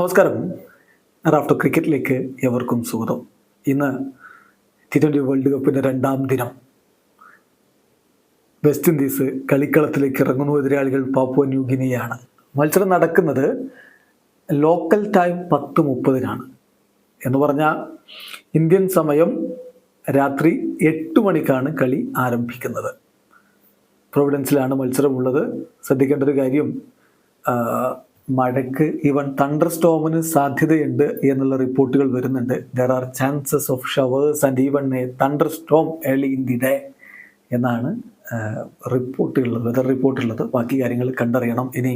നമസ്കാരം. റാഫ്റ്റർ ക്രിക്കറ്റിലേക്ക് എവർക്കും സ്വാഗതം. ഇന്ന് ടി ട്വന്റി വേൾഡ് കപ്പിന്റെ രണ്ടാം ദിനം. വെസ്റ്റ് ഇൻഡീസ് കളിക്കളത്തിലേക്ക് ഇറങ്ങുന്നു. എതിരാളികൾ പാപ്പുവ ന്യൂഗിനിയാണ്. മത്സരം നടക്കുന്നത് ലോക്കൽ ടൈം പത്ത് മുപ്പതിനാണ്. എന്ന് പറഞ്ഞാൽ ഇന്ത്യൻ സമയം രാത്രി എട്ട് മണിക്കാണ് കളി ആരംഭിക്കുന്നത്. പ്രൊവിഡൻസിലാണ് മത്സരമുള്ളത്. ശ്രദ്ധിക്കേണ്ട ഒരു കാര്യം മഴയ്ക്ക് ഈവൻ തണ്ടർ സ്റ്റോമിന് സാധ്യതയുണ്ട് എന്നുള്ള റിപ്പോർട്ടുകൾ വരുന്നുണ്ട്. There are chances of showers and even a thunderstorm early in the day എന്നാണ് റിപ്പോർട്ടുള്ളത് വെതർ റിപ്പോർട്ടുള്ളത് ബാക്കി കാര്യങ്ങൾ കണ്ടറിയണം. ഇനി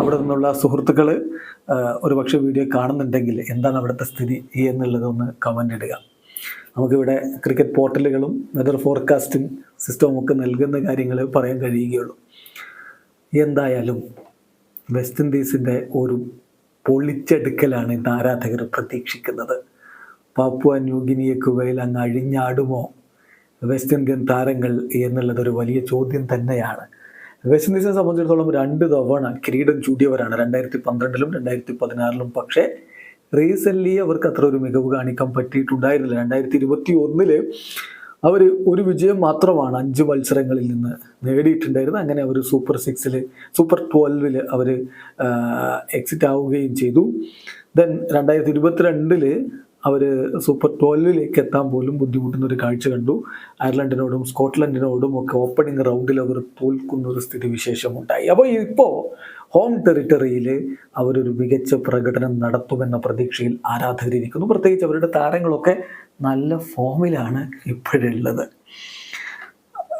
അവിടെ നിന്നുള്ള സുഹൃത്തുക്കൾ ഒരു പക്ഷേ വീഡിയോ കാണുന്നുണ്ടെങ്കിൽ എന്താണ് അവിടുത്തെ സ്ഥിതി എന്നുള്ളതൊന്ന് കമന്റ് ഇടുക. നമുക്കിവിടെ ക്രിക്കറ്റ് പോർട്ടലുകളും വെതർ ഫോർകാസ്റ്റിംഗ് സിസ്റ്റവും ഒക്കെ നൽകുന്ന കാര്യങ്ങൾ പറയാൻ കഴിയുകയുള്ളൂ. എന്തായാലും വെസ്റ്റ് ഇൻഡീസിന്റെ ഒരു പൊളിച്ചെടുക്കലാണ് ഇന്ന് ആരാധകർ പ്രതീക്ഷിക്കുന്നത്. പാപ്പുവ ന്യൂഗിനിയക്ക് കുവയിൽ അങ്ങ് അഴിഞ്ഞാടുമോ? വെസ്റ്റ് ഇന്ത്യൻ താരങ്ങൾ എന്നുള്ളത് ഒരു വലിയ ചോദ്യം തന്നെയാണ്. വെസ്റ്റ് ഇൻഡീസിനെ സംബന്ധിച്ചിടത്തോളം രണ്ട് തവണ കിരീടം ചൂടിയവരാണ്. രണ്ടായിരത്തി പന്ത്രണ്ടിലും രണ്ടായിരത്തി പതിനാറിലും പക്ഷേ റീസെന്റ്ലി അവർക്ക് അത്ര ഒരു മികവ് കാണിക്കാൻ പറ്റിയിട്ടുണ്ടായിരുന്നില്ല. രണ്ടായിരത്തി ഇരുപത്തി ഒന്നിൽ അവർ ഒരു വിജയം മാത്രമാണ് അഞ്ച് മത്സരങ്ങളിൽ നിന്ന് നേടിയിട്ടുണ്ടായിരുന്നത്. അങ്ങനെ അവർ സൂപ്പർ സിക്സിൽ സൂപ്പർ ട്വൽവിൽ അവർ എക്സിറ്റ് ആവുകയും ചെയ്തു. ദെൻ രണ്ടായിരത്തി ഇരുപത്തിരണ്ടിൽ അവർ സൂപ്പർ ട്വൽവിലേക്ക് എത്താൻ പോലും ബുദ്ധിമുട്ടുന്ന ഒരു കാഴ്ച കണ്ടു. അയർലൻഡിനോടും സ്കോട്ട്ലൻഡിനോടും ഒക്കെ ഓപ്പണിംഗ് റൗണ്ടിൽ അവർ തോൽക്കുന്ന ഒരു സ്ഥിതിവിശേഷം ഉണ്ടായി അപ്പോൾ ഇപ്പോൾ ഹോം ടെറിട്ടറിയിൽ അവരൊരു മികച്ച പ്രകടനം നടത്തുമെന്ന പ്രതീക്ഷയിൽ ആരാധകരിയിരിക്കുന്നു പ്രത്യേകിച്ച് അവരുടെ താരങ്ങളൊക്കെ നല്ല ഫോമിലാണ് ഇപ്പോഴുള്ളത്.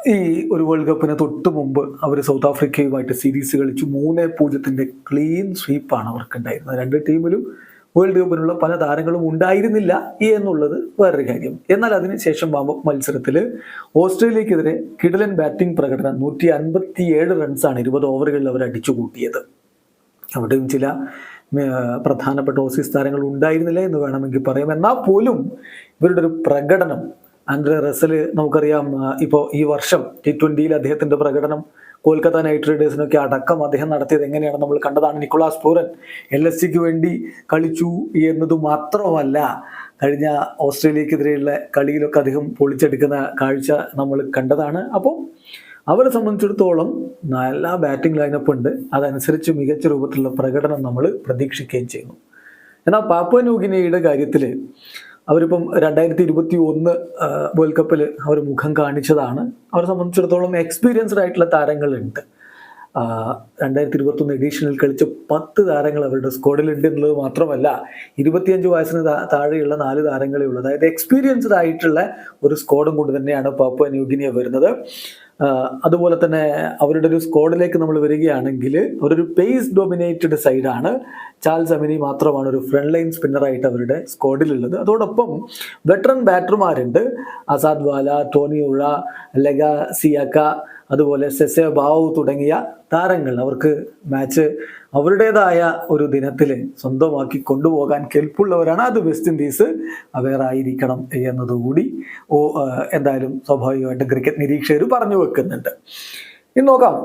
ഈ ഒരു വേൾഡ് കപ്പിന് തൊട്ട് മുമ്പ് അവർ സൗത്ത് ആഫ്രിക്കയുമായിട്ട് സീരീസ് കളിച്ചു. മൂന്ന് പൂജ്യത്തിന്റെ ക്ലീൻ സ്വീപ്പാണ് അവർക്കുണ്ടായിരുന്നത്. രണ്ട് ടീമിലും വേൾഡ് കപ്പിനുള്ള പല താരങ്ങളും ഉണ്ടായിരുന്നില്ല എന്നുള്ളത് വേറൊരു കാര്യം. എന്നാൽ അതിനുശേഷം വാമ മത്സരത്തിൽ ഓസ്ട്രേലിയക്കെതിരെ കിടലൻ ബാറ്റിംഗ് പ്രകടനം നൂറ്റി അൻപത്തി ഏഴ് റൺസാണ് ഇരുപത് ഓവറുകളിൽ അവർ അടിച്ചു കൂട്ടിയത് അവിടെയും ചില പ്രധാനപ്പെട്ട ഓസീസ് താരങ്ങൾ ഉണ്ടായിരുന്നില്ല എന്ന് വേണമെങ്കിൽ പറയാം. എന്നാൽ പോലും ഇവരുടെ ഒരു പ്രകടനം ആൻഡ്രെ റസൽ നമുക്കറിയാം ഇപ്പോൾ ഈ വർഷം ടി ട്വന്റിയിൽ അദ്ദേഹത്തിന്റെ പ്രകടനം കൊൽക്കത്ത നൈറ്റ് റൈഡേഴ്സിനൊക്കെ അടക്കം അദ്ദേഹം നടത്തിയത് എങ്ങനെയാണ് നമ്മൾ കണ്ടതാണ്. നിക്കോളാസ് പൂരൻ എൽ എസ് സിക്ക് വേണ്ടി കളിച്ചു എന്നത് മാത്രമല്ല കഴിഞ്ഞ ഓസ്ട്രേലിയക്കെതിരെയുള്ള കളിയിലൊക്കെ അദ്ദേഹം പൊളിച്ചെടുക്കുന്ന കാഴ്ച നമ്മൾ കണ്ടതാണ്. അപ്പോൾ അവരെ സംബന്ധിച്ചിടത്തോളം നല്ല ബാറ്റിംഗ് ലൈനപ്പ് ഉണ്ട്. അതനുസരിച്ച് മികച്ച രൂപത്തിലുള്ള പ്രകടനം നമ്മൾ പ്രതീക്ഷിക്കുകയും ചെയ്യുന്നു. എന്നാൽ പാപ്പ കാര്യത്തിൽ അവരിപ്പം രണ്ടായിരത്തി ഇരുപത്തി ഒന്ന് വേൾഡ് കപ്പിൽ അവർ മുഖം കാണിച്ചതാണ്. അവരെ സംബന്ധിച്ചിടത്തോളം എക്സ്പീരിയൻസ്ഡ് ആയിട്ടുള്ള താരങ്ങളുണ്ട്. രണ്ടായിരത്തി ഇരുപത്തൊന്ന് എഡീഷനിൽ കളിച്ച പത്ത് താരങ്ങൾ അവരുടെ സ്ക്വാഡിലുണ്ട് എന്നുള്ളത് മാത്രമല്ല ഇരുപത്തിയഞ്ച് വയസ്സിന് താഴെയുള്ള നാല് താരങ്ങളേ ഉള്ളൂ. അതായത് എക്സ്പീരിയൻസ്ഡ് ആയിട്ടുള്ള ഒരു സ്ക്വാഡും കൊണ്ട് തന്നെയാണ് പാപ്പ ന്യൂഗിനിയ വരുന്നത്. അതുപോലെ തന്നെ അവരുടെ ഒരു സ്ക്വാഡിലേക്ക് നമ്മൾ വരികയാണെങ്കിൽ അവരൊരു പേസ് ഡൊമിനേറ്റഡ് സൈഡാണ് ചാൾസ് അമിനി മാത്രമാണ് ഒരു ഫ്രണ്ട് ലൈൻ സ്പിന്നറായിട്ട് അവരുടെ സ്ക്വാഡിലുള്ളത് അതോടൊപ്പം വെറ്ററൻ ബാറ്റർമാരുണ്ട് അസാദ് വാല ടോണി ഉള്ള ലെഗ സിയാക്ക അതുപോലെ സെസെ ബാവു തുടങ്ങിയ താരങ്ങൾ അവർക്ക് മാച്ച് അവരുടേതായ ഒരു ദിനത്തിൽ സ്വന്തമാക്കി കൊണ്ടുപോകാൻ കെൽപ്പുള്ളവരാണ്. അത് വെസ്റ്റ് ഇൻഡീസ് അവെയറായിരിക്കണം എന്നതുകൂടി ഓ എന്തായാലും സ്വാഭാവികമായിട്ട് ക്രിക്കറ്റ് നിരീക്ഷകർ പറഞ്ഞു വെക്കുന്നുണ്ട്. ഇനി നോക്കാം.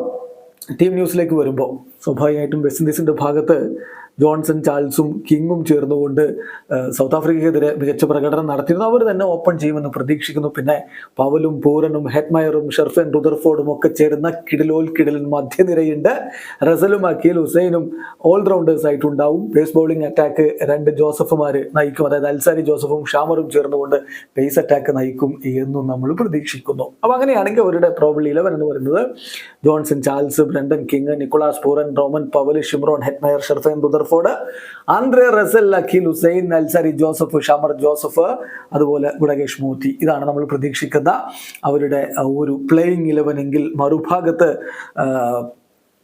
ടീം ന്യൂസിലേക്ക് വരുമ്പോൾ സ്വാഭാവികമായിട്ടും വെസ്റ്റ് ഇൻഡീസിന്റെ ഭാഗത്ത് ജോൺസൺ ചാൾസും കിങ്ങും ചേർന്നുകൊണ്ട് സൗത്ത് ആഫ്രിക്കയ്ക്കെതിരെ മികച്ച പ്രകടനം നടത്തിയിരുന്നു. അവർ തന്നെ ഓപ്പൺ ചെയ്യുമെന്ന് പ്രതീക്ഷിക്കുന്നു. പിന്നെ പവലും പൂരനും ഹെറ്റ്മയറും ഷെർഫൻ റുദർഫോർഡും ഒക്കെ ചേരുന്ന കിടിലോൽ കിടിലൻ മധ്യനിരയുണ്ട്. റസലും അക്കീൽ ഹുസൈനും ഓൾറൗണ്ടേഴ്സ് ആയിട്ടുണ്ടാവും. പേസ് ബൗളിംഗ് അറ്റാക്ക് രണ്ട് ജോസഫുമാർ നയിക്കും. അതായത് അൽസാരി ജോസഫും ഷാമറും ചേർന്നുകൊണ്ട് പേസ് അറ്റാക്ക് നയിക്കും എന്നും നമ്മൾ പ്രതീക്ഷിക്കുന്നു. അപ്പോൾ അങ്ങനെയാണെങ്കിൽ അവരുടെ പ്രോബിൾ ഇലവൻ എന്ന് പറയുന്നത് Johnson Charles Brandon King Nicholas Pooran Rovman Powell Shimron Hetmyer Sherfane Rutherford Andre Russell Akeal Hosein Alzarri Joseph Shamar Joseph അതുപോലെ ഗുണകേഷ് മൂർത്തി. ഇതാണ് നമ്മൾ പ്രതീക്ഷിക്കുന്ന അവരുടെ ഒരു പ്ലേയിങ് ഇലവൻ എങ്കിൽ മറുഭാഗത്ത്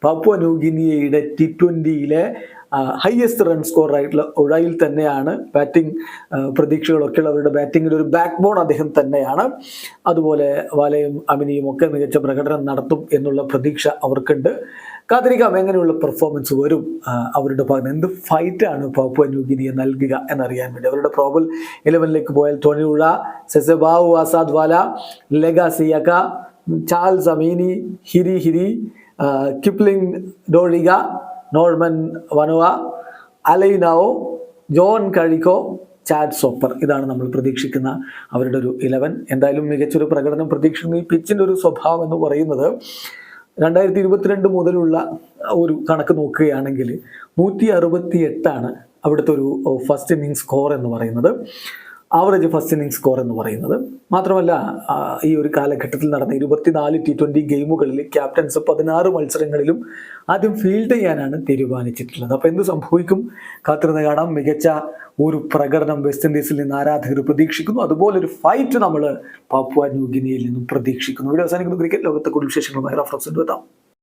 പപ്പുവനൂഗിനിയയുടെ ടി ട്വന്റിയിലെ ഹയസ്റ്റ് റൺ സ്കോർ ആയിട്ടുള്ള ഉഴയിൽ തന്നെയാണ് ബാറ്റിംഗ് പ്രതീക്ഷകളൊക്കെ ഉള്ള അവരുടെ ബാറ്റിങ്ങിൽ ഒരു ബാക്ക് ബോൺ അദ്ദേഹം തന്നെയാണ്. അതുപോലെ വാലയും അമിനിയും ഒക്കെ മികച്ച പ്രകടനം നടത്തും എന്നുള്ള പ്രതീക്ഷ അവർക്കുണ്ട്. കാത്തിരിക്കാം എങ്ങനെയുള്ള പെർഫോമൻസ് വരും? അവരുടെ ഭാഗത്ത് എന്ത് ഫൈറ്റാണ് പാപ്പുവ ന്യൂഗിനിയെ നൽകുക എന്നറിയാൻ വേണ്ടി. അവരുടെ പ്രോബൽ ഇലവനിലേക്ക് പോയാൽ Tony Ura Sese Bau Assad Vala Lega Siaka Charles Amini Hiri Hiri Kipling Doriga Norman Vanua Alei Nao John Kariko Chad Soper. ഇതാണ് നമ്മൾ പ്രതീക്ഷിക്കുന്ന അവരുടെ ഒരു ഇലവൻ എന്തായാലും മികച്ചൊരു പ്രകടനം പ്രതീക്ഷിക്കുന്ന ഈ പിച്ചിന്റെ ഒരു സ്വഭാവം എന്ന് പറയുന്നത് രണ്ടായിരത്തി ഇരുപത്തിരണ്ട് മുതലുള്ള ഒരു കണക്ക് നോക്കുകയാണെങ്കിൽ നൂറ്റി അറുപത്തി എട്ടാണ് അവിടുത്തെ ഒരു ഫസ്റ്റ് ഇന്നിങ് സ്കോർ എന്ന് പറയുന്നത്. ആവറേജ് ഫസ്റ്റ് ഇന്നിങ് സ്കോർ എന്ന് പറയുന്നത്. മാത്രമല്ല ഈ ഒരു കാലഘട്ടത്തിൽ നടന്ന ഇരുപത്തിനാല് ടി ട്വന്റി ഗെയിമുകളിൽ ക്യാപ്റ്റൻസ് പതിനാറ് മത്സരങ്ങളിലും ആദ്യം ഫീൽഡ് ചെയ്യാനാണ് തീരുമാനിച്ചിട്ടുള്ളത്. അപ്പോൾ എന്ത് സംഭവിക്കും? കാത്തിരുന്ന് കാണാം. മികച്ച ഒരു പ്രകടനം വെസ്റ്റ് ഇൻഡീസിൽ നിന്ന് ആരാധകർ പ്രതീക്ഷിക്കുന്നു. അതുപോലെ ഒരു ഫൈറ്റ് നമ്മൾ പാപ്പുവ ന്യൂഗിനിയിൽ നിന്നും പ്രതീക്ഷിക്കുന്നു. ഇവിടെ അവസാനിക്കുന്നു. ക്രിക്കറ്റ് ലോകത്തെ കൂടുതൽ വിശേഷങ്ങളുമായി റഫറൻസ് എത്താം.